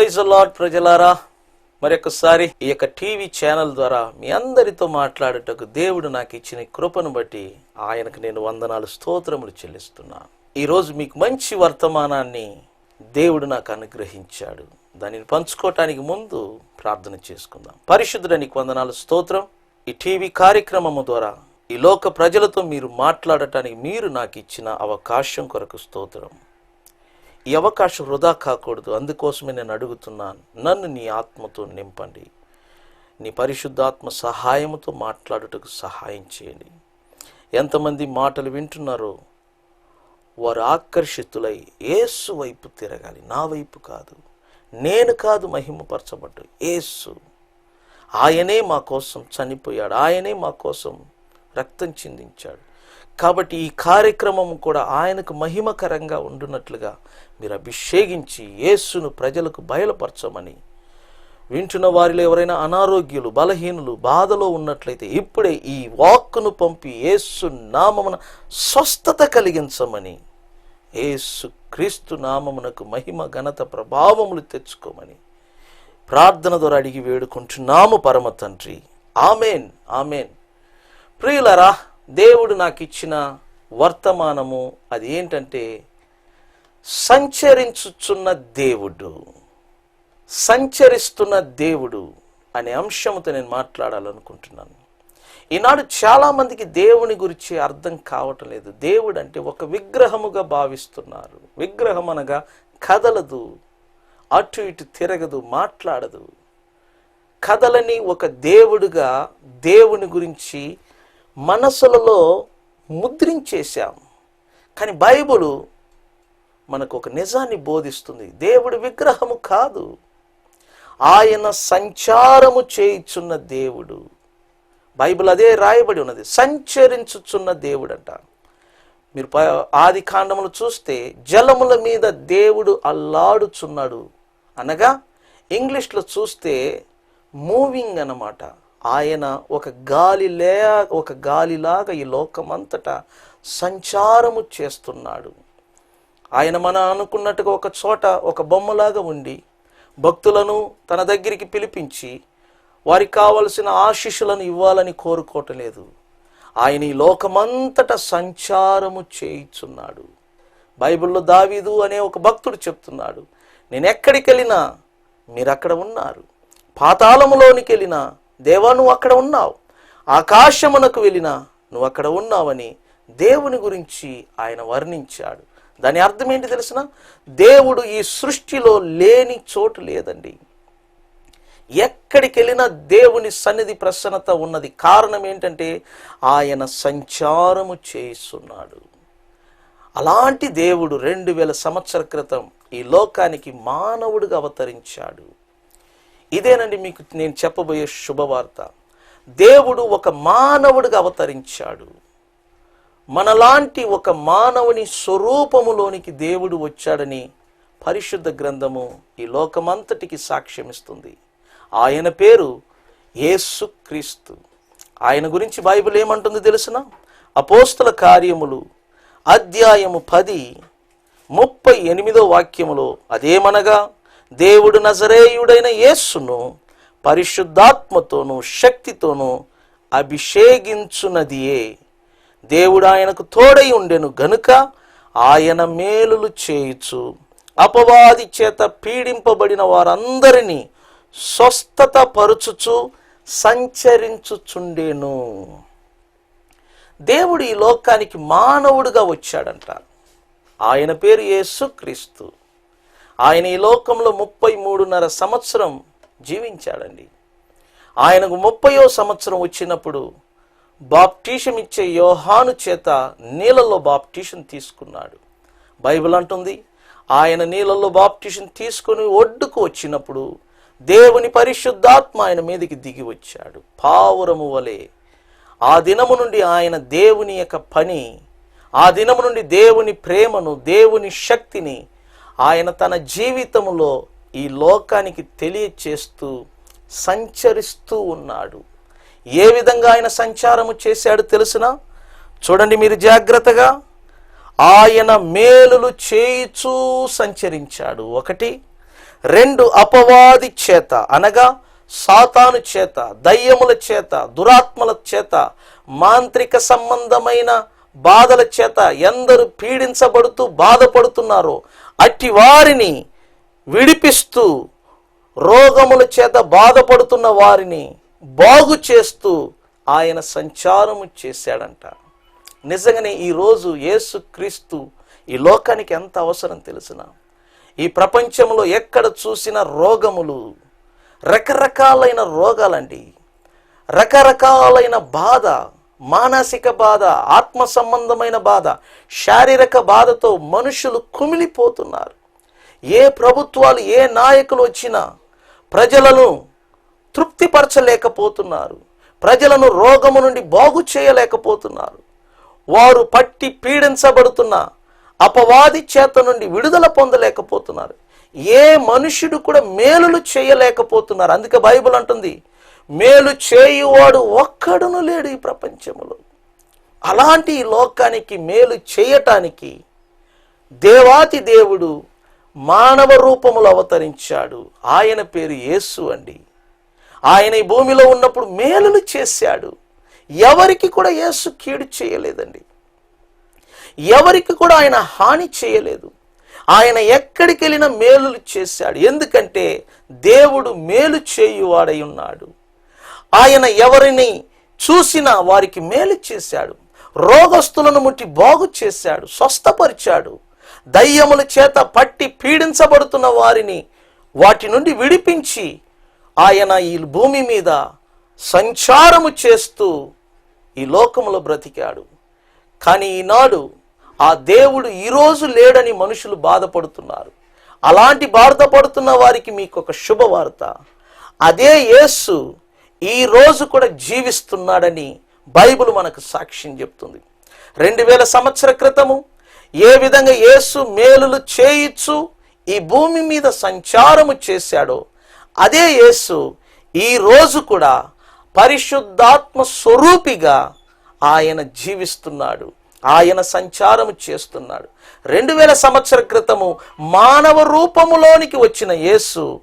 Praise lord ప్రజలారా మరొకసారి ఈ యొక్క టీవీ ఛానల్ ద్వారా మీ అందరితో మాట్లాడటకు దేవుడు నాకు ఇచ్చిన కృపను బట్టి ఆయనకు నేను వందనాలు స్తోత్రములు చెల్లిస్తున్నాను ఈరోజు మీకు మంచి వర్తమానాన్ని దేవుడు నాకు అనుగ్రహించాడు. దానిని పంచుకోవటానికి ముందు ప్రార్థన చేసుకుందాం. పరిశుద్ధుడానికి నీకు వందనాలు స్తోత్రం. ఈ టీవీ కార్యక్రమము ద్వారా ఈ లోక ప్రజలతో మీరు మాట్లాడటానికి మీరు నాకు ఇచ్చిన అవకాశం కొరకు స్తోత్రం. ఈ అవకాశం వృధా కాకూడదు. అందుకోసమే నేను అడుగుతున్నాను. నన్ను నీ ఆత్మతో నింపండి. నీ పరిశుద్ధాత్మ సహాయముతో మాట్లాడుటకు సహాయం చేయండి. ఎంతమంది మాటలు వింటున్నారో వారు ఆకర్షితులై ఏసు వైపు తిరగాలి. నా వైపు కాదు. నేను కాదు మహిమపరచబడ్డు యేసు. ఆయనే మా కోసం చనిపోయాడు. ఆయనే మా కోసం రక్తం చిందించాడు. కాబట్టి ఈ కార్యక్రమం కూడా ఆయనకు మహిమకరంగా ఉండునట్లుగా మీరు అభిషేకించి యేసును ప్రజలకు బయలుపరచమని. వింటున్న వారిలో ఎవరైనా అనారోగ్యులు బలహీనులు బాధలో ఉన్నట్లయితే ఇప్పుడే ఈ వాక్కును పంపి యేసు నామమున స్వస్థత కలిగించమని. యేసు క్రీస్తు నామమునకు మహిమ ఘనత ప్రభావములు తెచ్చుకోమని. ప్రార్థన ద్వారా అడిగి వేడుకుంటున్నాము పరమ తండ్రి. Amen amen. ప్రియులరా దేవుడు నాకు ఇచ్చిన వర్తమానము అది ఏంటంటే సంచరించుచున్న దేవుడు. సంచరిస్తున్న దేవుడు అనే అంశంతో నేను మాట్లాడాలనుకుంటున్నాను. ఈనాడు చాలామందికి దేవుని గురించి అర్థం కావటం లేదు. దేవుడు అంటే ఒక విగ్రహముగా భావిస్తున్నారు. విగ్రహం అనగా కదలదు అటు ఇటు తిరగదు మాట్లాడదు. కథలని ఒక దేవుడుగా దేవుని గురించి మనసులలో ముద్రించేశాం. కానీ బైబుల్ మనకు ఒక నిజాన్ని బోధిస్తుంది. దేవుడు విగ్రహము కాదు. ఆయన సంచారము చేయుచున్న దేవుడు. బైబిల్ అదే రాయబడి ఉన్నది. సంచరించుచున్న దేవుడు అంట మీరు ఆది కాండములు చూస్తే జలముల మీద దేవుడు అల్లాడుచున్నాడు అనగా ఇంగ్లీష్లో చూస్తే మూవింగ్ అన్నమాట. ఆయన ఒక గాలి లే ఒక గాలిలాగా ఈ లోకమంతటా సంచారము చేస్తున్నాడు. ఆయన మన అనుకున్నట్టుగా ఒక చోట ఒక బొమ్మలాగా ఉండి భక్తులను తన దగ్గరికి పిలిపించి వారికి కావలసిన ఆశీస్సులను ఇవ్వాలని కోరుకోవటం లేదు ఆయన ఈ లోకమంతట సంచారము చేయిచున్నాడు. బైబిల్లో దావీదు అనే ఒక భక్తుడు చెప్తున్నాడు నేను ఎక్కడికి వెళ్ళినా మీరు అక్కడ ఉన్నారు. పాతాళములోనికి వెళ్ళినా దేవా నువ్వు అక్కడ ఉన్నావు. ఆకాశమునకు వెళ్ళినా నువ్వు అక్కడ ఉన్నావని దేవుని గురించి ఆయన వర్ణించాడు. దాని అర్థం ఏంటి తెలిసిన? దేవుడు ఈ సృష్టిలో లేని చోటు లేదండి. ఎక్కడికి వెళ్ళినా దేవుని సన్నిధి ప్రసన్నత ఉన్నది. కారణం ఏంటంటే ఆయన సంచారము చేస్తున్నాడు. అలాంటి దేవుడు రెండు వేల సంవత్సర క్రితం ఈ లోకానికి మానవుడిగా అవతరించాడు. ఇదేనండి మీకు నేను చెప్పబోయే శుభవార్త. దేవుడు ఒక మానవుడిగా అవతరించాడు. మనలాంటి ఒక మానవుని స్వరూపములోనికి దేవుడు వచ్చాడని పరిశుద్ధ గ్రంథము ఈ లోకమంతటికి సాక్ష్యమిస్తుంది. ఆయన పేరు యేసుక్రీస్తు ఆయన గురించి బైబిల్ ఏమంటుంది తెలుసిన? అపోస్తల కార్యములు అధ్యాయము పది ముప్పై ఎనిమిదో వాక్యములో అదేమనగా దేవుడు నజరేయుడైన యేస్సును పరిశుద్ధాత్మతోనూ శక్తితోనూ అభిషేగించునదియే దేవుడు ఆయనకు తోడై ఉండెను గనుక ఆయన మేలులు చేయుచు అపవాది చేత పీడింపబడిన వారందరినీ స్వస్థత పరుచుచు సంచరించుచుండేను. దేవుడు ఈ లోకానికి మానవుడుగా వచ్చాడంట. ఆయన పేరు యేసుక్రీస్తు. ఆయన ఈ లోకంలో ముప్పై మూడున్నర సంవత్సరం జీవించాడండి. ఆయనకు ముప్పయో సంవత్సరం వచ్చినప్పుడు బాప్టీషం ఇచ్చే యోహాను చేత నీళ్ళలో బాప్టీషన్ తీసుకున్నాడు. బైబిల్ అంటుంది ఆయన నీళ్ళల్లో బాప్టీషన్ తీసుకొని ఒడ్డుకు వచ్చినప్పుడు దేవుని పరిశుద్ధాత్మ ఆయన మీదకి దిగి వచ్చాడు. పావురము వలె. ఆ దినము నుండి ఆయన దేవుని యొక్క పని ఆ దినము నుండి దేవుని ప్రేమను దేవుని శక్తిని ఆయన తన జీవితంలో ఈ లోకానికి తెలియచేస్తూ సంచరిస్తూ ఉన్నాడు. ఏ విధంగా ఆయన సంచారము చేశాడు తెలుసునా? చూడండి మీరు జాగ్రత్తగా. ఆయన మేలులు చేయిచూ సంచరించాడు. ఒకటి రెండు అపవాది చేత అనగా సాతాను చేత దయ్యముల చేత దురాత్మల చేత మాంత్రిక సంబంధమైన బాధల చేత ఎందరు పీడించబడుతూ బాధపడుతున్నారో అట్టి వారిని విడిపిస్తూ రోగముల చేత బాధపడుతున్న వారిని బాగు చేస్తూ ఆయన సంచారము చేశాడంట. నిజంగానే ఈరోజు యేసుక్రీస్తు ఈ లోకానికి ఎంత అవసరం తెలిసిన? ఈ ప్రపంచంలో ఎక్కడ చూసిన రోగములు రకరకాలైన రోగాలండి. రకరకాలైన బాధ మానసిక బాధ ఆత్మ సంబంధమైన బాధ శారీరక బాధతో మనుషులు కుమిలిపోతున్నారు. ఏ ప్రభుత్వాలు ఏ నాయకులు వచ్చినా ప్రజలను తృప్తిపరచలేకపోతున్నారు. ప్రజలను రోగము నుండి బాగు చేయలేకపోతున్నారు. వారు పట్టి పీడించబడుతున్న అపవాది చేత నుండి విడుదల పొందలేకపోతున్నారు. ఏ మనుష్యుడు కూడా మేలులు చేయలేకపోతున్నారు. అందుకే బైబిల్ అంటుంది మేలు చేయువాడు ఒక్కడును లేడు ఈ ప్రపంచంలో. అలాంటి ఈ లోకానికి మేలు చేయటానికి దేవాతి దేవుడు మానవ రూపములు అవతరించాడు. ఆయన పేరు యేసు అండి. ఆయన ఈ భూమిలో ఉన్నప్పుడు మేలులు చేశాడు. ఎవరికి కూడా యేసు కీడు చేయలేదండి. ఎవరికి కూడా ఆయన హాని చేయలేదు. ఆయన ఎక్కడికి వెళ్ళినా మేలులు చేశాడు. ఎందుకంటే దేవుడు మేలు చేయువాడై ఉన్నాడు. ఆయన ఎవరిని చూసినా వారికి మేలు చేశాడు. రోగస్తులను ముట్టి బాగు చేశాడు. స్వస్థపరిచాడు. దయ్యముల చేత పట్టి పీడించబడుతున్న వారిని వాటి నుండి విడిపించి ఆయన ఈ భూమి మీద సంచారము చేస్తూ ఈ లోకములో బ్రతికాడు. కానీ ఈనాడు ఆ దేవుడు ఈరోజు లేడని మనుషులు బాధపడుతున్నారు. అలాంటి బాధపడుతున్న వారికి మీకు ఒక శుభవార్త. అదే యేసు ఈ రోజు కూడా జీవిస్తున్నాడని బైబిల్ మనకు సాక్ష్యం చెప్తుంది. రెండు వేల సంవత్సర క్రితము ఏ విధంగా యేసు మేలులు చేయిచ్చు ఈ భూమి మీద సంచారము చేశాడో అదే యేసు ఈ రోజు కూడా పరిశుద్ధాత్మ స్వరూపిగా ఆయన జీవిస్తున్నాడు. ఆయన సంచారము చేస్తున్నాడు. రెండు వేల సంవత్సర క్రితము మానవ రూపములోనికి వచ్చిన యేసు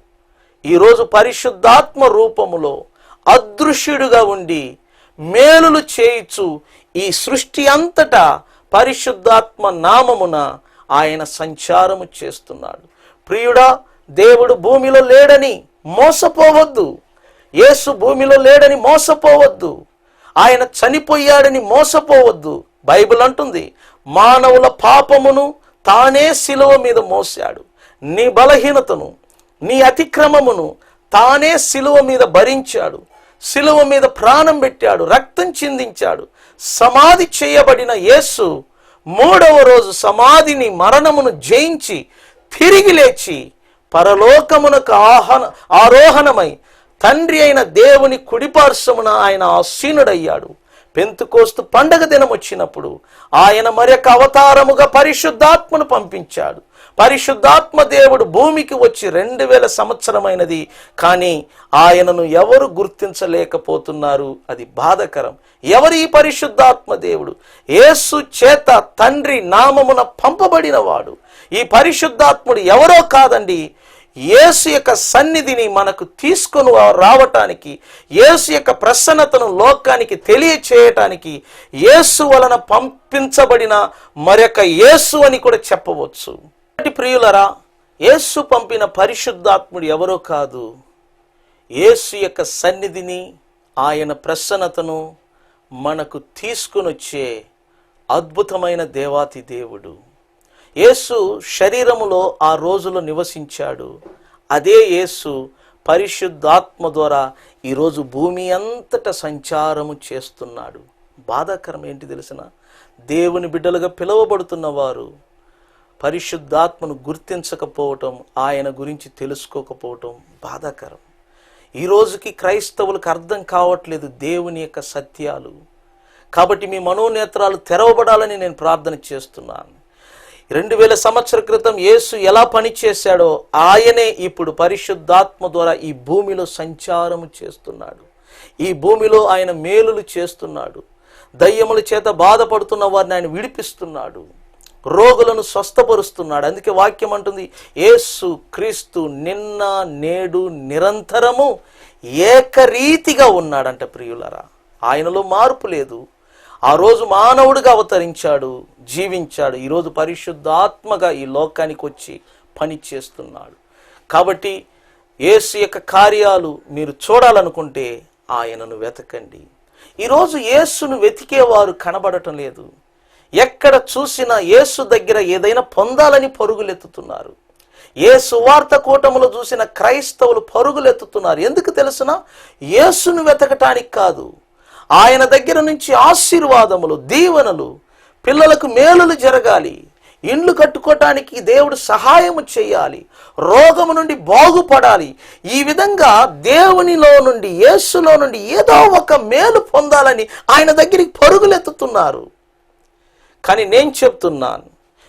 ఈరోజు పరిశుద్ధాత్మ రూపములో అదృశ్యుడుగా ఉండి మేలులు చేయిచు ఈ సృష్టి అంతటా పరిశుద్ధాత్మ నామమున ఆయన సంచారము చేస్తున్నాడు. ప్రియుడా దేవుడు భూమిలో లేడని మోసపోవద్దు. యేసు భూమిలో లేడని మోసపోవద్దు. ఆయన చనిపోయాడని మోసపోవద్దు. బైబిల్ అంటుంది మానవుల పాపమును తానే శిలువ మీద మోసాడు నీ బలహీనతను నీ అతిక్రమమును తానే శిలువ మీద భరించాడు. శిలువ మీద ప్రాణం పెట్టాడు రక్తం చిందించాడు. సమాధి చేయబడిన యేసు మూడవ రోజు సమాధిని మరణమును జయించి తిరిగి లేచి పరలోకమునకు ఆహన ఆరోహణమై తండ్రి అయిన దేవుని కుడిపార్శ్వమున ఆయన ఆసీనుడయ్యాడు. పెంతుకోస్తు పండగ దినం వచ్చినప్పుడు ఆయన మరొక అవతారముగా పరిశుద్ధాత్మను పంపించాడు. పరిశుద్ధాత్మ దేవుడు భూమికి వచ్చి రెండు వేల సంవత్సరమైనది కానీ ఆయనను ఎవరు గుర్తించలేకపోతున్నారు? అది బాధకరం. ఎవరు ఈ పరిశుద్ధాత్మ దేవుడు? యేసు చేత తండ్రి నామమున పంపబడిన వాడు ఈ పరిశుద్ధాత్ముడు ఎవరో కాదండి. యేసు యొక్క సన్నిధిని మనకు తీసుకొని రావటానికి యేసు యొక్క ప్రసన్నతను లోకానికి తెలియచేయటానికి యేసు వలన పంపించబడిన మరొక యేసు అని కూడా చెప్పవచ్చు. ప్రియులరా యేసు పంపిన పరిశుద్ధాత్ముడు ఎవరో కాదు. యేసు యొక్క సన్నిధిని ఆయన ప్రసన్నతను మనకు తీసుకునొచ్చే అద్భుతమైన దేవాతి దేవుడు. యేసు శరీరములో ఆ రోజులో నివసించాడు. అదే యేసు పరిశుద్ధాత్మ ద్వారా ఈరోజు భూమి అంతటా సంచారము చేస్తున్నాడు. బాధాకరం ఏంటి తెలిసిన? దేవుని బిడ్డలుగా పిలువబడుతున్న వారు పరిశుద్ధాత్మను గుర్తించకపోవటం ఆయన గురించి తెలుసుకోకపోవటం బాధాకరం. ఈ రోజుకి క్రైస్తవులకు అర్థం కావట్లేదు దేవుని యొక్క సత్యాలు. కాబట్టి మీ మనోనేత్రాలు తెరవబడాలని నేను ప్రార్థన చేస్తున్నాను. రెండు వేల సంవత్సర క్రితం యేసు ఎలా పనిచేశాడో ఆయనే ఇప్పుడు పరిశుద్ధాత్మ ద్వారా ఈ భూమిలో సంచారము చేస్తున్నాడు. ఈ భూమిలో ఆయన మేలులు చేస్తున్నాడు. దయ్యముల చేత బాధపడుతున్న వారిని ఆయన విడిపిస్తున్నాడు. రోగులను స్వస్థపరుస్తున్నాడు. అందుకే వాక్యం అంటుంది యేసు క్రీస్తు నిన్న నేడు నిరంతరము ఏకరీతిగా ఉన్నాడంట ప్రియులరా. ఆయనలో మార్పు లేదు. ఆ రోజు మానవుడిగా అవతరించాడు జీవించాడు. ఈరోజు పరిశుద్ధాత్మగా ఈ లోకానికి వచ్చి పని చేస్తున్నాడు. కాబట్టి యేసు యొక్క కార్యాలు మీరు చూడాలనుకుంటే ఆయనను వెతకండి. ఈరోజు యేసును వెతికేవారు కనబడటం లేదు. ఎక్కడ చూసినా యేసు దగ్గర ఏదైనా పొందాలని పరుగులెత్తుతున్నారు. ఏ సువార్త కూటములో చూసిన క్రైస్తవులు పరుగులెత్తుతున్నారు. ఎందుకు తెలుసునా? యేసును వెతకటానికి కాదు. ఆయన దగ్గర నుంచి ఆశీర్వాదములు దీవెనలు పిల్లలకు మేలులు జరగాలి. ఇండ్లు కట్టుకోవటానికి దేవుడు సహాయము చేయాలి. రోగము నుండి బాగుపడాలి. ఈ విధంగా దేవునిలో నుండి యేసులో నుండి ఏదో ఒక మేలు పొందాలని ఆయన దగ్గరికి పరుగులెత్తుతున్నారు. కానీ నేను చెప్తున్నాను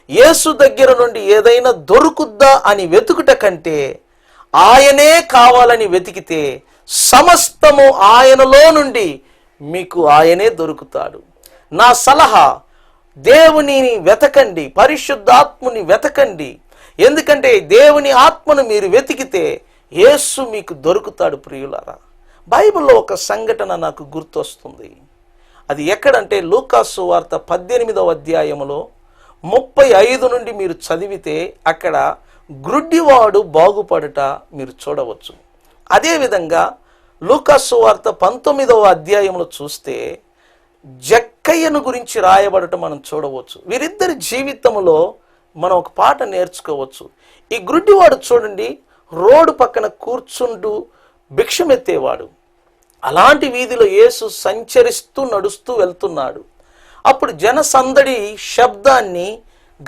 యేసు దగ్గర నుండి ఏదైనా దొరుకుద్దా అని వెతుకుట కంటే ఆయనే కావాలని వెతికితే సమస్తము ఆయనలో నుండి మీకు ఆయనే దొరుకుతాడు. నా సలహా దేవునిని వెతకండి పరిశుద్ధాత్ముని వెతకండి. ఎందుకంటే దేవుని ఆత్మను మీరు వెతికితే యేసు మీకు దొరుకుతాడు ప్రియులారా. బైబిల్లో ఒక సంఘటన నాకు గుర్తొస్తుంది. అది ఎక్కడంటే లూకాసు వార్త పద్దెనిమిదవ అధ్యాయములో ముప్పై ఐదు నుండి మీరు చదివితే అక్కడ గ్రుడ్డివాడు బాగుపడుట మీరు చూడవచ్చు. అదేవిధంగా లూకాసు వార్త పంతొమ్మిదవ అధ్యాయంలో చూస్తే జక్కయ్యను గురించి రాయబడటం మనం చూడవచ్చు. వీరిద్దరి జీవితంలో మనం ఒక పాట నేర్చుకోవచ్చు. ఈ గ్రుడ్డివాడు చూడండి రోడ్డు పక్కన కూర్చుంటూ భిక్షమెత్తేవాడు. అలాంటి వీధిలో యేసు సంచరిస్తూ నడుస్తూ వెళ్తున్నాడు. అప్పుడు జన సందడి శబ్దాన్ని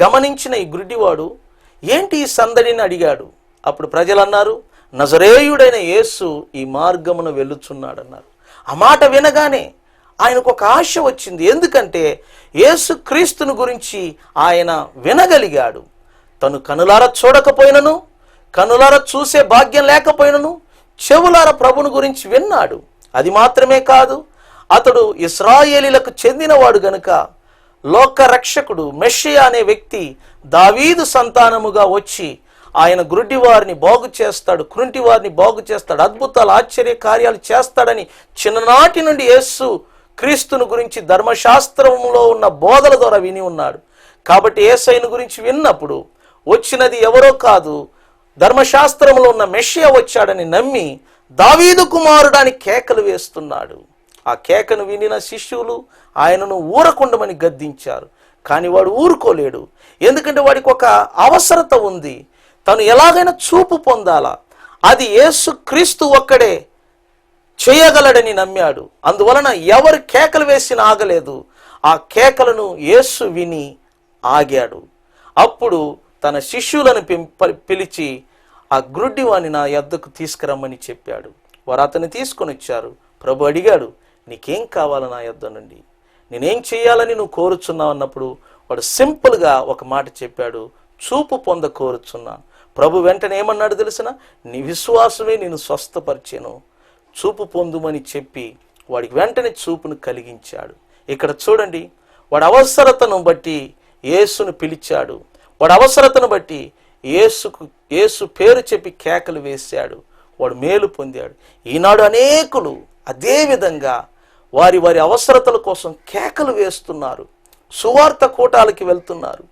గమనించిన ఈ గుడ్డివాడు ఏంటి ఈ సందడిని అడిగాడు? అప్పుడు ప్రజలు అన్నారు నజరేయుడైన యేసు ఈ మార్గమున వెళ్ళుచున్నాడన్నారు. ఆ మాట వినగానే ఆయనకు ఒక ఆశ వచ్చింది. ఎందుకంటే యేసు క్రీస్తుని గురించి ఆయన వినగలిగాడు. తను కనులార చూడకపోయినను కనులార చూసే భాగ్యం లేకపోయినను చెవులార ప్రభుని గురించి విన్నాడు. అది మాత్రమే కాదు అతడు ఇస్రాయేలీలకు చెందినవాడు గనుక లోక రక్షకుడు మెషియా అనే వ్యక్తి దావీదు సంతానముగా వచ్చి ఆయన గురుడి వారిని బాగు చేస్తాడు కృంటి వారిని బాగు చేస్తాడు అద్భుతాలు ఆశ్చర్య కార్యాలు చేస్తాడని చిన్ననాటి నుండి యేసు క్రీస్తును గురించి ధర్మశాస్త్రంలో ఉన్న బోధల ద్వారా విని ఉన్నాడు. కాబట్టి ఏసైను గురించి విన్నప్పుడు వచ్చినది ఎవరో కాదు ధర్మశాస్త్రంలో ఉన్న మెషియా వచ్చాడని నమ్మి దావీదు కుమారుడాని కేకలు వేస్తున్నాడు. ఆ కేకను వినిన శిష్యులు ఆయనను ఊరకుండమని గద్దించారు. కానీ వాడు ఊరుకోలేడు. ఎందుకంటే వాడికి ఒక అవసరత ఉంది. తను ఎలాగైనా చూపు పొందాలా. అది యేసు క్రీస్తు ఒక్కడే చేయగలడని నమ్మాడు. అందువలన ఎవరు కేకలు వేసినా ఆగలేదు. ఆ కేకలను యేసు విని ఆగాడు. అప్పుడు తన శిష్యులను పిలిచి ఆ గ్రుడ్డి వాణ్ణి నా యద్దకు తీసుకురమ్మని చెప్పాడు. వారు అతన్ని తీసుకొని వచ్చారు. ప్రభు అడిగాడు నీకేం కావాలి నా యొద్ద నుండి? నేనేం చేయాలని నువ్వు కోరుచున్నావు? అన్నప్పుడు వాడు సింపుల్గా ఒక మాట చెప్పాడు చూపు పొంద కోరుచున్నాను ప్రభు వెంటనే ఏమన్నాడు తెలిసిన? నీ విశ్వాసమే నేను స్వస్థపరిచాను. చూపు పొందుమని చెప్పి వాడికి వెంటనే చూపును కలిగించాడు. ఇక్కడ చూడండి వాడి అవసరతను బట్టి యేసును పిలిచాడు. వాడి అవసరతను బట్టి యేసుకు యేసు పేరు చెప్పి కేకలు వేశాడు. వాడు మేలు పొందాడు. ఈనాడు అనేకులు అదేవిధంగా వారి వారి అవసరతల కోసం కేకలు వేస్తున్నారు. సువార్త కూటాలకి వెళ్తున్నారు.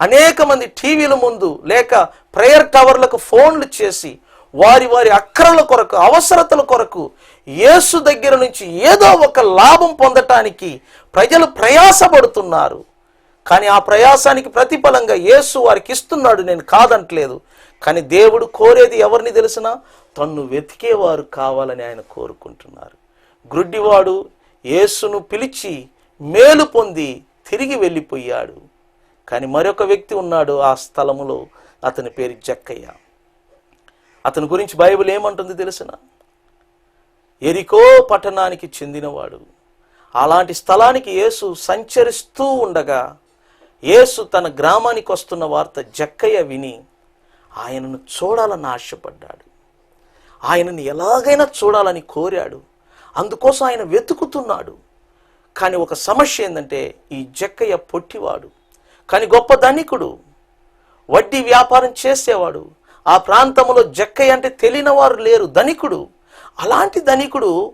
అనేక మంది టీవీల ముందు లేక ప్రేయర్ టవర్లకు ఫోన్లు చేసి వారి వారి అక్కరల కొరకు అవసరతల కొరకు యేసు దగ్గర నుంచి ఏదో ఒక లాభం పొందటానికి ప్రజలు ప్రయాసపడుతున్నారు. కానీ ఆ ప్రయాసానికి ప్రతిఫలంగా యేసు వారికి ఇస్తున్నాడు నేను కాదంటలేదు. కానీ దేవుడు కోరేది ఎవరిని తెలిసినా? తన్ను వెతికేవారు కావాలని ఆయన కోరుకుంటున్నారు. గ్రుడ్డివాడు యేసును పిలిచి మేలు పొంది తిరిగి వెళ్ళిపోయాడు. కానీ మరొక వ్యక్తి ఉన్నాడు ఆ స్థలములో అతని పేరు జక్కయ్య. అతని గురించి బైబిల్ ఏమంటుంది తెలిసిన? ఎరికో పట్టణానికి చెందినవాడు. అలాంటి స్థలానికి యేసు సంచరిస్తూ ఉండగా యేసు తన గ్రామానికి వస్తున్న వార్త జక్కయ్య విని ఆయనను చూడాలని ఆశపడ్డాడు. ఆయనని ఎలాగైనా చూడాలని కోరాడు. అందుకోసం ఆయన వెతుకుతున్నాడు. కానీ ఒక సమస్య ఏంటంటే ఈ జక్కయ్య పొట్టివాడు. కానీ గొప్ప ధనికుడు. వడ్డీ వ్యాపారం చేసేవాడు. ఆ ప్రాంతంలో జక్కయ్య అంటే తెలియని వారు లేరు ధనికుడు. అలాంటి ధనికుడు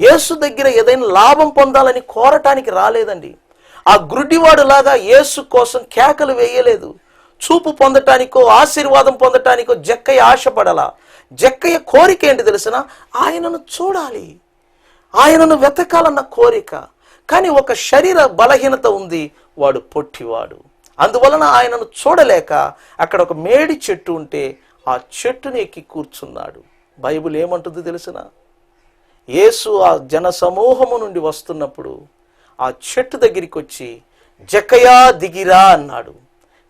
యేసు దగ్గర ఏదైనా లాభం పొందాలని కోరటానికి రాలేదండి. ఆ గుడ్డివాడులాగా యేసు కోసం కేకలు వేయలేదు. చూపు పొందటానికో ఆశీర్వాదం పొందటానికో జక్కయ్య ఆశపడలా. జక్కయ్య కోరిక ఏంటి తెలిసిన? ఆయనను చూడాలి. ఆయనను వెతకాలన్న కోరిక. కానీ ఒక శరీర బలహీనత ఉంది వాడు పొట్టివాడు. అందువలన ఆయనను చూడలేక అక్కడ ఒక మేడి చెట్టు ఉంటే ఆ చెట్టుని ఎక్కి కూర్చున్నాడు. బైబిల్ ఏమంటుంది తెలిసిన? యేసు ఆ జన సమూహము నుండి వస్తున్నప్పుడు ఆ చెట్టు దగ్గరికి వచ్చి జకయా దిగిరా అన్నాడు.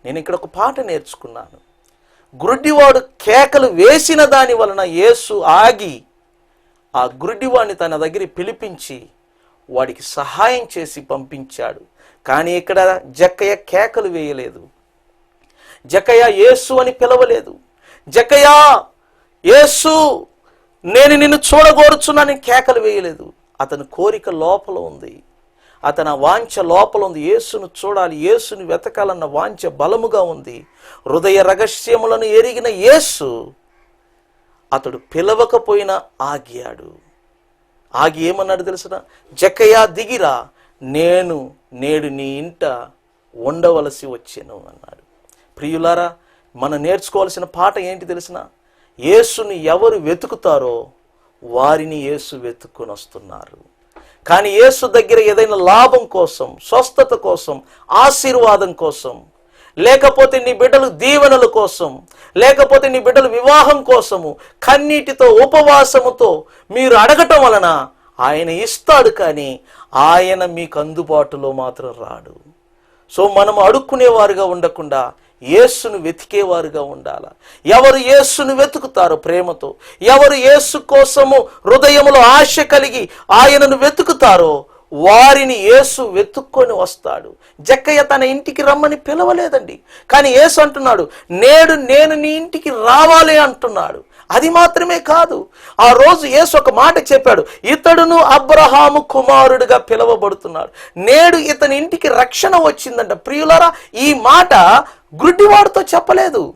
నేను ఇక్కడ ఒక పాట నేర్చుకున్నాను. గురుడివాడు కేకలు వేసిన దాని వలన యేసు ఆగి ఆ గురుడివాడిని తన దగ్గర పిలిపించి వాడికి సహాయం చేసి పంపించాడు. కానీ ఇక్కడ జక్కయ్య కేకలు వేయలేదు. జకయ్య యేసు అని పిలవలేదు. జకయ యేసు నేను నిన్ను చూడగోరుచున్నానని కేకలు వేయలేదు. అతని కోరిక లోపల ఉంది. అతని వాంఛ లోపల ఉంది. యేసును చూడాలి. యేసుని వెతకాలన్న వాంఛ బలముగా ఉంది. హృదయ రహస్యములను ఎరిగిన యేసు అతడు పిలవకపోయినా ఆగాడు. ఆగి ఏమన్నాడు తెలుసిన? జకయా దిగిరా. నేను నేడు నీ ఇంట ఉండవలసి వచ్చాను అన్నాడు. ప్రియులారా మనం నేర్చుకోవాల్సిన పాట ఏంటి తెలిసిన? యేసుని ఎవరు వెతుకుతారో వారిని యేసు వెతుక్కుని వస్తున్నారు కానీ యేసు దగ్గర ఏదైనా లాభం కోసం స్వస్థత కోసం ఆశీర్వాదం కోసం లేకపోతే నీ బిడ్డలు దీవెనల కోసం లేకపోతే నీ బిడ్డలు వివాహం కోసము కన్నీటితో ఉపవాసముతో మీరు అడగటం వలన ఆయన ఇస్తాడు కానీ ఆయన మీకు అందుబాటులో మాత్రం రాడు. సో మనం అడుక్కునేవారుగా ఉండకుండా యేసును వెతికేవారుగా ఉండాల? ఎవరు యేసును వెతుకుతారో ప్రేమతో? ఎవరు యేసు కోసము హృదయములో ఆశ కలిగి ఆయనను వెతుకుతారో వారిని యేసు వెతుక్కొని వస్తాడు. జక్కయ్య తన ఇంటికి రమ్మని పిలవలేదండి. కానీ యేసు అంటున్నాడు నేడు నేను నీ ఇంటికి రావాలి అంటున్నాడు. అది మాత్రమే కాదు. ఆ రోజు యేసు ఒక మాట చెప్పాడు ఇతడును అబ్రహాము కుమారుడిగా పిలువబడుతున్నాడు. నేడు ఇతని ఇంటికి రక్షణ వచ్చిందంట. ప్రియులరా ఈ మాట గుడ్డివాడితో చెప్పలేదు.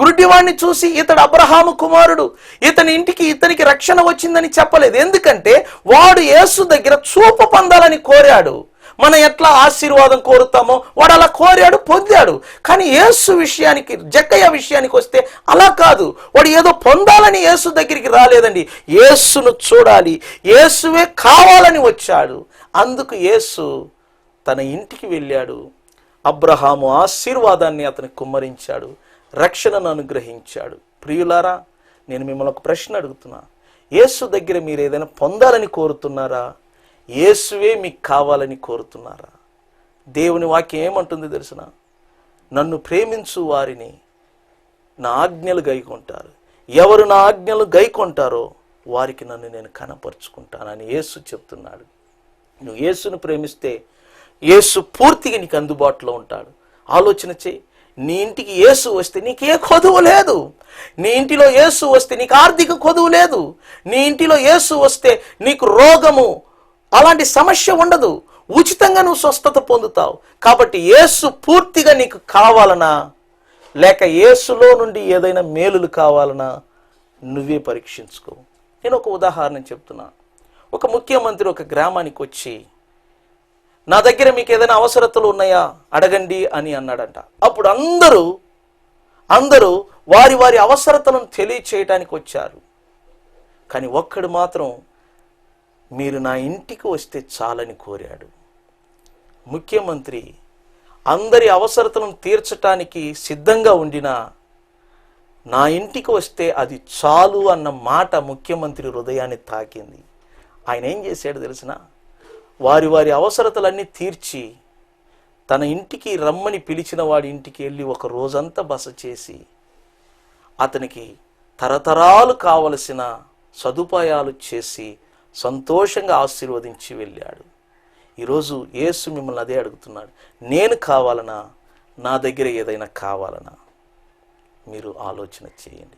గురుడివాణ్ణి చూసి ఇతడు అబ్రహాము కుమారుడు ఇతని ఇంటికి ఇతనికి రక్షణ వచ్చిందని చెప్పలేదు. ఎందుకంటే వాడు యేసు దగ్గర చూపు పొందాలని కోరాడు. మనం ఎట్లా ఆశీర్వాదం కోరుతామో వాడు అలా కోరాడు పొందాడు. కానీ యేసు విషయానికి జక్కయ్య విషయానికి వస్తే అలా కాదు. వాడు ఏదో పొందాలని యేసు దగ్గరికి రాలేదండి. యేసును చూడాలి. యేసువే కావాలని వచ్చాడు. అందుకు యేసు తన ఇంటికి వెళ్ళాడు. అబ్రహాము ఆశీర్వాదాన్ని అతనికి కుమ్మరించాడు రక్షణను అనుగ్రహించాడు. ప్రియులారా నేను మిమ్మల్ని ఒక ప్రశ్న అడుగుతున్నా. యేసు దగ్గర మీరు ఏదైనా పొందాలని కోరుతున్నారా? యేసువే మీకు కావాలని కోరుతున్నారా? దేవుని వాక్యం ఏమంటుంది తెలిసిన? నన్ను ప్రేమించు వారిని నా ఆజ్ఞలు గైకొంటారు. ఎవరు నా ఆజ్ఞలు గైకొంటారో వారికి నన్ను నేను కనపరుచుకుంటానని యేసు చెప్తున్నాడు. నువ్వు యేసును ప్రేమిస్తే యేసు పూర్తిగా నీకు అందుబాటులో ఉంటాడు. ఆలోచన చేయి. నీ ఇంటికి యేసు వస్తే నీకు ఏ కొదువు లేదు. నీ ఇంటిలో యేసు వస్తే నీకు ఆర్థిక కొదువు లేదు. నీ ఇంటిలో యేసు వస్తే నీకు రోగము అలాంటి సమస్య ఉండదు. ఉచితంగా నువ్వు స్వస్థత పొందుతావు. కాబట్టి యేసు పూర్తిగా నీకు కావాలనా? లేక యేసులో నుండి ఏదైనా మేలులు కావాలనా? నువ్వే పరీక్షించుకో. నేను ఒక ఉదాహరణ చెప్తున్నా. ఒక ముఖ్యమంత్రి ఒక గ్రామానికి వచ్చి నా దగ్గర మీకు ఏదైనా అవసరతలు ఉన్నాయా? అడగండి అని అన్నాడంట. అప్పుడు అందరూ అందరూ వారి వారి అవసరతలను తెలియచేయటానికి వచ్చారు. కానీ ఒక్కడు మాత్రం మీరు నా ఇంటికి వస్తే చాలని కోరాడు. ముఖ్యమంత్రి అందరి అవసరతలను తీర్చటానికి సిద్ధంగా ఉండినా నా ఇంటికి వస్తే అది చాలు అన్న మాట ముఖ్యమంత్రి హృదయాన్ని తాకింది. ఆయన ఏం చేశాడు తెలిసినా? వారి వారి అవసరతలన్నీ తీర్చి తన ఇంటికి రమ్మని పిలిచిన వాడి ఇంటికి వెళ్ళి ఒక రోజంతా బస చేసి అతనికి తరతరాలు కావలసిన సదుపాయాలు చేసి సంతోషంగా ఆశీర్వదించి వెళ్ళాడు. ఈరోజు యేసు మిమ్మల్ని అదే అడుగుతున్నాడు. నేను కావాలనా? నా దగ్గర ఏదైనా కావాలనా? మీరు ఆలోచన చేయండి.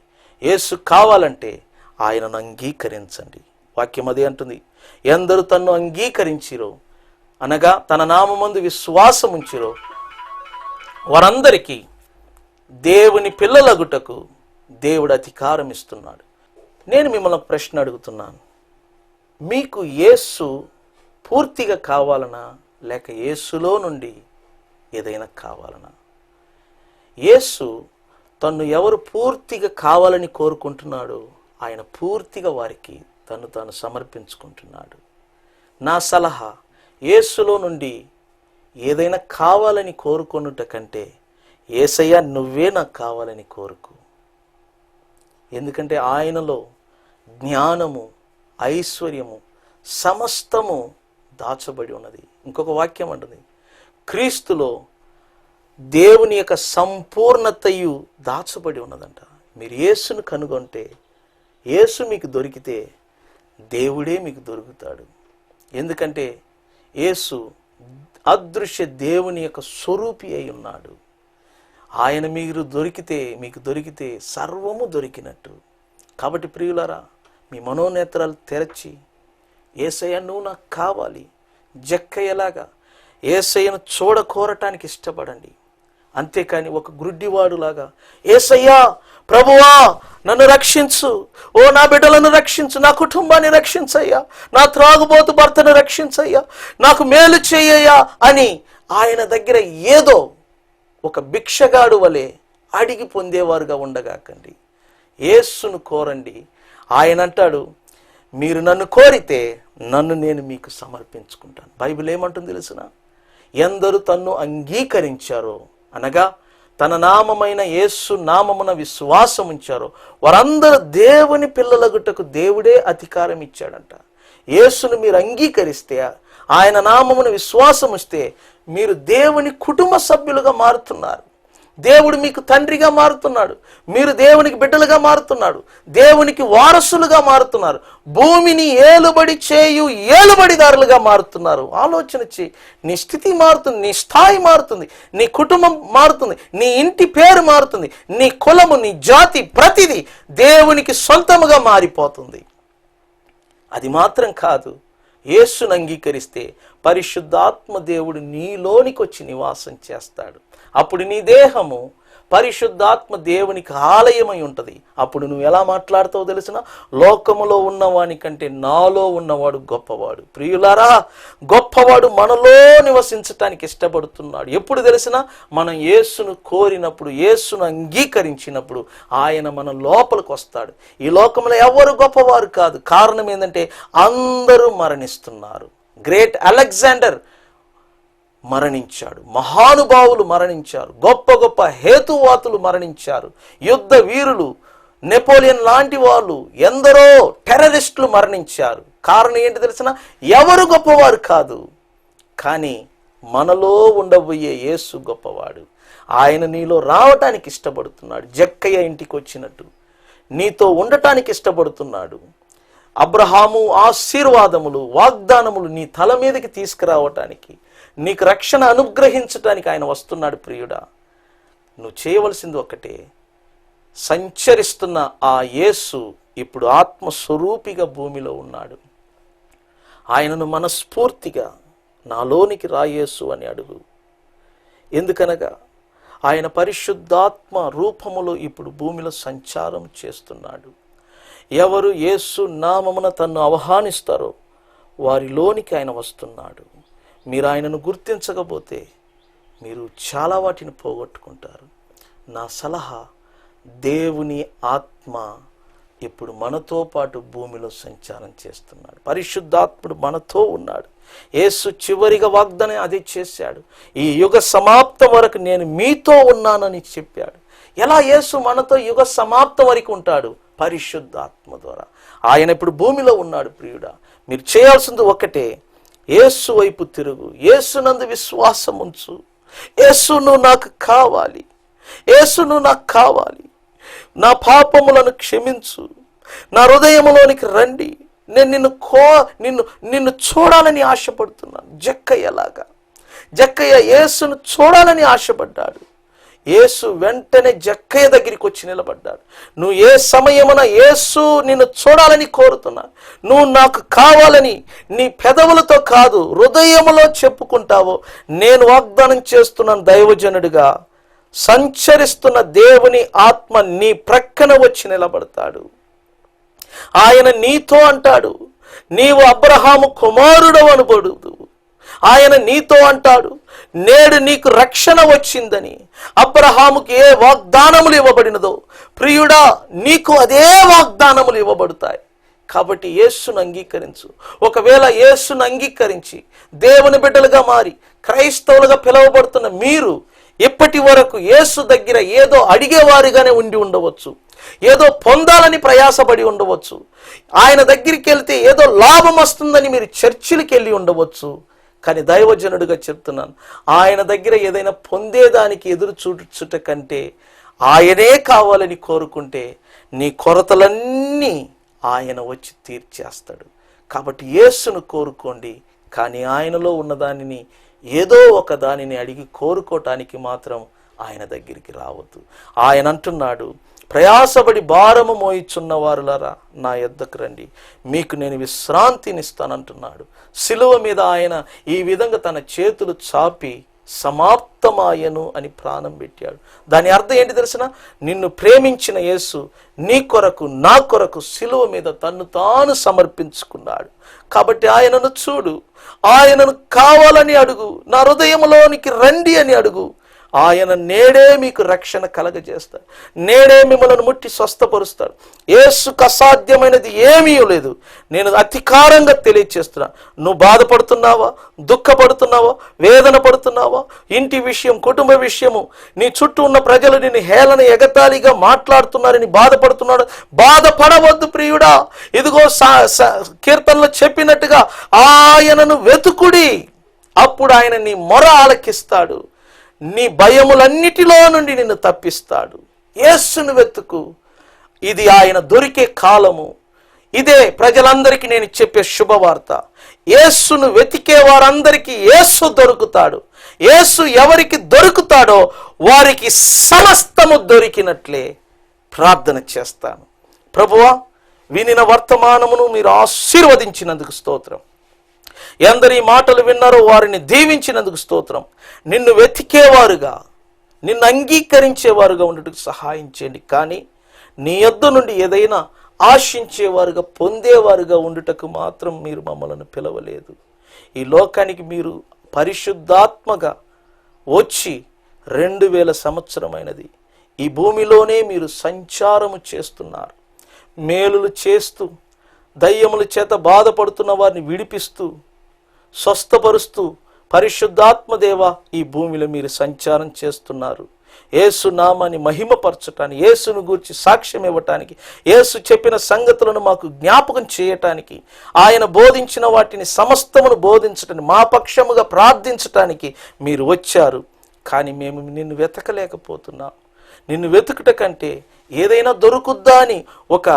యేసు కావాలంటే ఆయనను అంగీకరించండి. వాక్యం అదే అంటుంది. ఎందరు తన్ను అంగీకరించిరో అనగా తన నామందు విశ్వాసం ఉంచిరో వారందరికీ దేవుని పిల్లలగుటకు దేవుడు అధికారం ఇస్తున్నాడు. నేను మిమ్మల్ని ప్రశ్న అడుగుతున్నాను. మీకు యేసు పూర్తిగా కావాలనా? లేక యేసులో నుండి ఏదైనా కావాలనా? యేసు తను ఎవరు పూర్తిగా కావాలని కోరుకుంటున్నాడో ఆయన పూర్తిగా వారికి తను తాను సమర్పించుకుంటున్నాడు. నా సలహా యేసులో నుండి ఏదైనా కావాలని కోరుకొనుట కంటే ఏసయ్య నువ్వే నాకు కావాలని కోరుకు. ఎందుకంటే ఆయనలో జ్ఞానము ఐశ్వర్యము సమస్తము దాచబడి ఉన్నది. ఇంకొక వాక్యం అంటుంది క్రీస్తులో దేవుని యొక్క సంపూర్ణతయు దాచబడి ఉన్నదంట. మీరు యేసును కనుగొంటే యేసు మీకు దొరికితే దేవుడే మీకు దొరుకుతాడు. ఎందుకంటే యేసు అదృశ్య దేవుని యొక్క స్వరూపి అయి ఉన్నాడు. ఆయన మీరు దొరికితే మీకు దొరికితే సర్వము దొరికినట్టు. కాబట్టి ప్రియులారా మీ మనోనేత్రాలు తెరచి ఏసయ్య నువ్వు నాకు కావాలి. జక్కయ్యలాగా ఏసయ్యను చూడకోరటానికి ఇష్టపడండి. అంతేకాని ఒక గుడ్డివాడులాగా ఏసయ్యా ప్రభువా నన్ను రక్షించు. ఓ నా బిడ్డలను రక్షించు. నా కుటుంబాన్ని రక్షించయ్యా. నా త్రాగుబోతు భర్తను రక్షించయ్యా. నాకు మేలు చేయయ్యా అని ఆయన దగ్గర ఏదో ఒక భిక్షగాడు వలె అడిగి పొందేవారుగా ఉండగాకండి. ఏసును కోరండి. ఆయన అంటాడు మీరు నన్ను కోరితే నన్ను నేను మీకు సమర్పించుకుంటాను. బైబిల్ ఏమంటుంది తెలిసిన? ఎందరు తన్ను అంగీకరించారో అనగా తన నామమైన యేసు నామమున విశ్వాసం ఉంచారో. వారందరూ దేవుని పిల్లలగుటకు దేవుడే అధికారం ఇచ్చాడంట. యేసును మీరు అంగీకరిస్తే ఆయన నామమున విశ్వాసం ఇస్తే మీరు దేవుని కుటుంబ సభ్యులుగా మారుతున్నారు. దేవుడు మీకు తండ్రిగా మారుతున్నాడు. మీరు దేవునికి బిడ్డలుగా మారుతున్నాడు. దేవునికి వారసులుగా మారుతున్నారు. భూమిని ఏలుబడి చేయు ఏలుబడిదారులుగా మారుతున్నారు. ఆలోచన చేయి నీ స్థితి మారుతుంది నీ స్థాయి మారుతుంది నీ కుటుంబం మారుతుంది నీ ఇంటి పేరు మారుతుంది నీ కులము నీ జాతి ప్రతిదీ దేవునికి సొంతముగా మారిపోతుంది. అది మాత్రం కాదు. యేసును అంగీకరిస్తే పరిశుద్ధాత్మ దేవుడు నీలోనికి వచ్చి నివాసం చేస్తాడు. అప్పుడు నీ దేహము పరిశుద్ధాత్మ దేవునికి ఆలయమై ఉంటుంది. అప్పుడు నువ్వు ఎలా మాట్లాడతావో తెలిసిన లోకములో ఉన్నవాని కంటే నాలో ఉన్నవాడు గొప్పవాడు. ప్రియులారా గొప్పవాడు మనలో నివసించటానికి ఇష్టపడుతున్నాడు. ఎప్పుడు తెలిసిన మనం యేసును కోరినప్పుడు యేసును అంగీకరించినప్పుడు ఆయన మన లోపలికి వస్తాడు. ఈ లోకంలో ఎవరు గొప్పవారు కాదు. కారణం ఏంటంటే అందరూ మరణిస్తున్నారు. గ్రేట్ అలెగ్జాండర్ మరణించాడు. మహానుభావులు మరణించారు. గొప్ప గొప్ప హేతువాతులు మరణించారు. యుద్ధ వీరులు నెపోలియన్ లాంటి వాళ్ళు ఎందరో టెర్రరిస్టులు మరణించారు. కారణం ఏంటి తెలిసిన? ఎవరు గొప్పవారు కాదు. కానీ మనలో ఉండబోయే యేసు గొప్పవాడు. ఆయన నీలో రావటానికి ఇష్టపడుతున్నాడు. జక్కయ్య ఇంటికి వచ్చినట్టు. నీతో ఉండటానికి ఇష్టపడుతున్నాడు. అబ్రహాము ఆశీర్వాదములు వాగ్దానములు నీ తల మీదకి తీసుకురావటానికి నీకు రక్షణ అనుగ్రహించటానికి ఆయన వస్తున్నాడు ప్రియుడా. నువ్వు చేయవలసింది ఒకటే సంచరిస్తున్న ఆ యేసు ఇప్పుడు ఆత్మస్వరూపిగా భూమిలో ఉన్నాడు. ఆయనను మనస్ఫూర్తిగా నాలోనికి రాయేసు అని అడుగు. ఎందుకనగా ఆయన పరిశుద్ధాత్మ రూపములో ఇప్పుడు భూమిలో సంచారం చేస్తున్నాడు. ఎవరు యేసు నామమున తన్ను ఆహ్వానిస్తారో వారిలోనికి ఆయన వస్తున్నాడు. మీరు ఆయనను గుర్తించకపోతే మీరు చాలా వాటిని పోగొట్టుకుంటారు. నా సలహా దేవుని ఆత్మ ఇప్పుడు మనతో పాటు భూమిలో సంచారం చేస్తున్నాడు. పరిశుద్ధాత్ముడు మనతో ఉన్నాడు. యేసు చివరిగా వాగ్దానం అది చేశాడు. ఈ యుగ సమాప్తం వరకు నేను మీతో ఉన్నానని చెప్పాడు. ఎలా యేసు మనతో యుగ సమాప్తం వరకు ఉంటాడు? పరిశుద్ధాత్మ ద్వారా. ఆయన ఇప్పుడు భూమిలో ఉన్నాడు ప్రియుడా. మీరు చేయాల్సింది ఒకటే యేసు వైపు తిరుగు. ఏసునందు విశ్వాసం ఉంచు. ఏసును నాకు కావాలి. ఏసును నాకు కావాలి. నా పాపములను క్షమించు. నా హృదయములోనికి రండి. నేను నిన్ను కో నిన్ను నిన్ను చూడాలని ఆశపడుతున్నాను. జక్కయ్యలాగా. జక్కయ్య యేసును చూడాలని ఆశపడ్డాడు. యేసు వెంటనే జక్కయ్య దగ్గరికి వచ్చి నిలబడ్డాడు. నువ్వు ఏ సమయమున యేసు నిన్ను చూడాలని కోరుతున్నా? నువ్వు నాకు కావాలని నీ పెదవులతో కాదు హృదయములో చెప్పుకుంటావో? నేను వాగ్దానం చేస్తున్నాను దైవజనుడిగా. సంచరిస్తున్న దేవుని ఆత్మ నీ ప్రక్కన వచ్చి నిలబడతాడు. ఆయన నీతో అంటాడు నీవు అబ్రహాము కుమారుడు అనబడు ఆయన నీతో అంటాడు నేడు నీకు రక్షణ వచ్చిందని. అబ్రహాముకి ఏ వాగ్దానములు ఇవ్వబడినదో ప్రియుడా నీకు అదే వాగ్దానములు ఇవ్వబడతాయి. కాబట్టి యేసును అంగీకరించు. ఒకవేళ యేసును అంగీకరించి దేవుని బిడ్డలుగా మారి క్రైస్తవులుగా పిలువబడుతున్న మీరు ఇప్పటి వరకు యేసు దగ్గర ఏదో అడిగేవారిగానే ఉండి ఉండవచ్చు. ఏదో పొందాలని ప్రయాసపడి ఉండవచ్చు. ఆయన దగ్గరికి వెళ్తే ఏదో లాభం వస్తుందని మీరు చర్చిలకు వెళ్ళి ఉండవచ్చు. కానీ దైవజనుడిగా చెప్తున్నాను. ఆయన దగ్గర ఏదైనా పొందేదానికి ఎదురు చూచుట కంటే ఆయనే కావాలని కోరుకుంటే నీ కొరతలన్నీ ఆయన వచ్చి తీర్చేస్తాడు. కాబట్టి యేసును కోరుకోండి. కానీ ఆయనలో ఉన్న దానిని ఏదో ఒక దానిని అడిగి కోరుకోవటానికి మాత్రం ఆయన దగ్గరికి రావద్దు. ఆయన అంటున్నాడు ప్రయాసపడి భారము మోయిచున్న వారులారా నా ఎద్దకు రండి. మీకు నేను విశ్రాంతినిస్తానంటున్నాడు. శిలువ మీద ఆయన ఈ విధంగా తన చేతులు చాపి సమాప్తమాయను అని ప్రాణం పెట్టాడు. దాని అర్థం ఏంటి తెలిసిన? నిన్ను ప్రేమించిన యేసు నీ కొరకు నా కొరకు శిలువ మీద తన్ను తాను సమర్పించుకున్నాడు. కాబట్టి ఆయనను చూడు. ఆయనను కావాలని అడుగు. నా హృదయంలోనికి రండి అని అడుగు. ఆయన నేడే మీకు రక్షణ కలగజేస్తాడు. నేడే మిమ్మల్ని ముట్టి స్వస్థపరుస్తాడు. ఏసుకు అసాధ్యమైనది ఏమీ లేదు. నేను అధికారంగా తెలియచేస్తున్నా. నువ్వు బాధపడుతున్నావా? దుఃఖపడుతున్నావా? వేదన పడుతున్నావా? ఇంటి విషయం కుటుంబ విషయము నీ చుట్టూ ఉన్న ప్రజలు నిన్ను హేళన ఎగతాళిగా మాట్లాడుతున్నారని బాధపడుతున్నాడు. బాధపడవద్దు ప్రియుడా. ఇదిగో సా- కీర్తనలో చెప్పినట్టుగా ఆయనను వెతుకుడి. అప్పుడు ఆయన నీ మొర ఆలకిస్తాడు. నీ భయములన్నిటిలో నుండి నిన్ను తప్పిస్తాడు. యేసును వెతుకు. ఇది ఆయన దొరికే కాలము. ఇదే ప్రజలందరికీ నేను చెప్పే శుభవార్త. యేసును వెతికే వారందరికీ యేసు దొరుకుతాడు. యేసు ఎవరికి దొరుకుతాడో వారికి సమస్తము దొరికినట్లే ప్రార్థన చేస్తాను. ప్రభువా వినిన వర్తమానమును మీరు ఆశీర్వదించినందుకు స్తోత్రం. ఎందరి మాటలు విన్నారో వారిని దీవించినందుకు స్తోత్రం. నిన్ను వెతికేవారుగా నిన్ను అంగీకరించేవారుగా ఉండటకు సహాయం చేయండి. కానీ నీ యొద్ద నుండి ఏదైనా ఆశించేవారుగా పొందేవారుగా ఉండుటకు మాత్రం మీరు మమ్మల్ని పిలవలేదు. ఈ లోకానికి మీరు పరిశుద్ధాత్మగా వచ్చి రెండు వేల సంవత్సరమైనది. ఈ భూమిలోనే మీరు సంచారము చేస్తున్నారు. మేలులు చేస్తూ దయ్యముల చేత బాధపడుతున్న వారిని విడిపిస్తూ స్వస్థపరుస్తూ పరిశుద్ధాత్మదేవ ఈ భూమిలో మీరు సంచారం చేస్తున్నారు. ఏసు నామాన్ని మహిమపరచటానికి ఏసును గూర్చి సాక్ష్యం ఇవ్వటానికి ఏసు చెప్పిన సంగతులను మాకు జ్ఞాపకం చేయటానికి ఆయన బోధించిన వాటిని సమస్తమును బోధించటానికి మా పక్షముగా ప్రార్థించటానికి మీరు వచ్చారు. కానీ మేము నిన్ను వెతకలేకపోతున్నాం. నిన్ను వెతుకుట కంటే ఏదైనా దొరుకుద్దా అని ఒక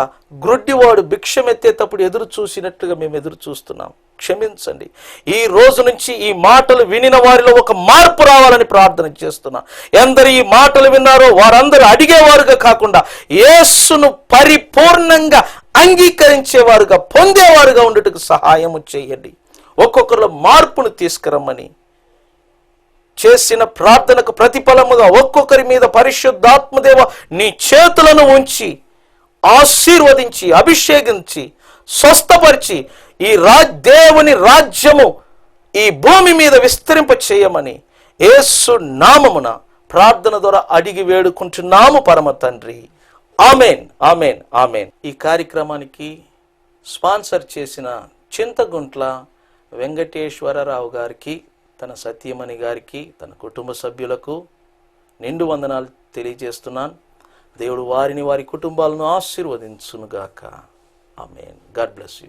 గ్రుడ్డివాడు భిక్షమెత్తేటప్పుడు ఎదురు చూసినట్లుగా మేము ఎదురు చూస్తున్నాం. క్షమించండి. ఈ రోజు నుంచి ఈ మాటలు వినిన వారిలో ఒక మార్పు రావాలని ప్రార్థన చేస్తున్నా. ఎందరు ఈ మాటలు విన్నారో వారందరూ అడిగేవారుగా కాకుండా యేసును పరిపూర్ణంగా అంగీకరించేవారుగా పొందేవారుగా ఉండటకు సహాయము చేయండి. ఒక్కొక్కరిలో మార్పును తీసుకురమ్మని చేసిన ప్రార్థనకు ప్రతిఫలముగా ఒక్కొక్కరి మీద పరిశుద్ధాత్మదేవ నీ చేతులను ఉంచి ఆశీర్వదించి అభిషేకించి స్వస్థపరిచి ఈ రాజ్ దేవుని రాజ్యము ఈ భూమి మీద విస్తరింప చేయమని ఏసు నామమున ప్రార్థన ద్వారా అడిగి వేడుకుంటున్నాము పరమ తండ్రి. Amen amen amen. ఈ కార్యక్రమానికి స్పాన్సర్ చేసిన చింతగుంట్ల వెంకటేశ్వరరావు గారికి తన సత్యమణి గారికి తన కుటుంబ సభ్యులకు నిండు వందనాలు తెలియజేస్తున్నాను. దేవుడు వారిని వారి కుటుంబాలను ఆశీర్వదించునుగాక. ఆమె గాడ్ బ్లెస్ యూ.